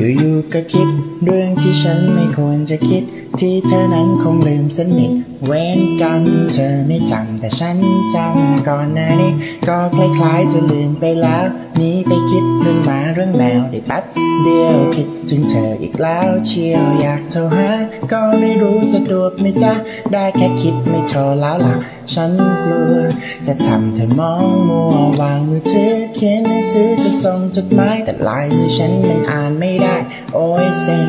อยู่ๆก็คิด เรื่องที่ฉันไม่ควรจะคิด ที่เธอนั้นคงลืมสนิทเว้นกรรมเธอไม่จำแต่ฉันจำก่อนหน้านี้ ก็คล้ายๆจะลืมไปแล้ว นี้ไปคิดเรื่องหมา รื่องแมวได้แป๊บเดียวคิดถึงเธออีกแล้วเชียวอยากโทรหาก็ไม่รู้สะดวกไหมจ๊ะได้แค่คิดไม่โทรแล้วล่ะ ฉันกลัว จะทำเธอมองมัววางมือถือเขียนหนังสือจะส่งจดหมายแต่ลายมือฉันมันอ่านไม่ได้ โอ้ยเซ็ง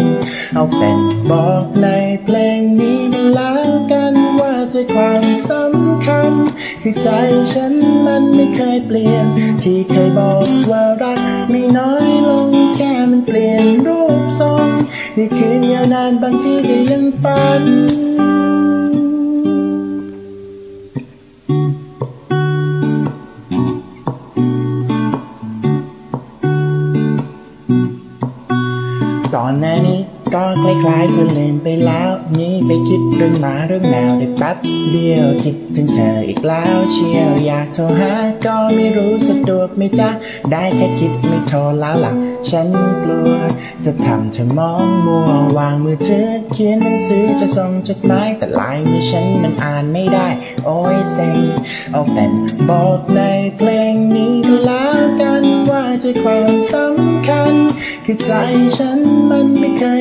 เอาเป็นบอกในเพลงนี้แล้วกันว่าใจความสำคัญ คือใจฉันมันไม่เคยเปลี่ยน ที่เคยบอกว่ารักไม่น้อยลงแค่มันเปลี่ยนรูปทรงนี่คืนยาวนานบางทีก็ยังฝันก่อนหน้านี้ ก็คล้ายๆจะลืมไปแล้ว นี่ไปคิดเรื่องหมาเรื่องแมวได้แป๊บเดียวคิดถึงเธออีกแล้วเชียวอยากโทรหาก็ไม่รู้สะดวกไหมจ๊ะ ได้แค่คิดไม่โทรแล้วล่ะ ฉันกลัว จะทำเธอมองมัววางมือถือเขียนหนังสือจะส่งจดหมายแต่ลายมือฉันมันอ่านไม่ได้ โอ้ยเซ็งเอาเป็นบอกในเพลงนี้ก็แล้วกันว่าใจความสำคัญ คือใจฉันมัน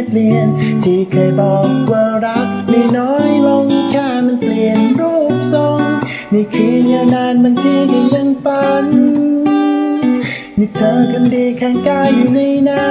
เคยเปลี่ยน ที่เคยบอกว่ารักไม่น้อยลงแค่มันเปลี่ยนรูปทรงนี่คือยาวนานบางทีก็ยังปันนี่เธอคนดีข้างกายอยู่ในนั้น